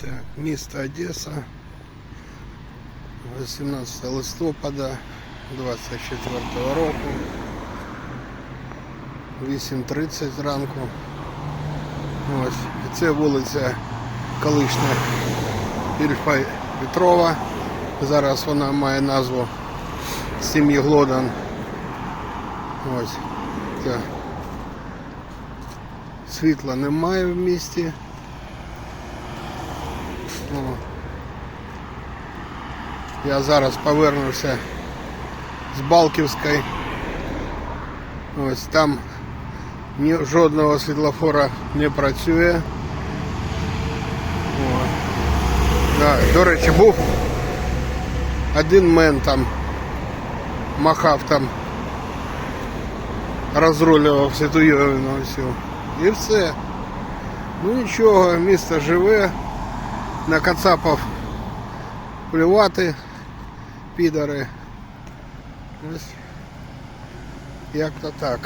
Так, місто Одеса. 18 листопада 24 року. 8.30 зранку. Ось. І це вулиця колишня Ільфа Петрова. Зараз вона має назву сім'ї Глодан. Ось. Це. Світла немає в місті. О. Я зараз повернувся з Балківської. Ось там ні, жодного світлофора не працює. О. Да, до речі, був один мен там махав там, розрулював Святоєвину всю. І все. Ну нічого, місто живе, на Кацапов плювати, підари. Ось як то так.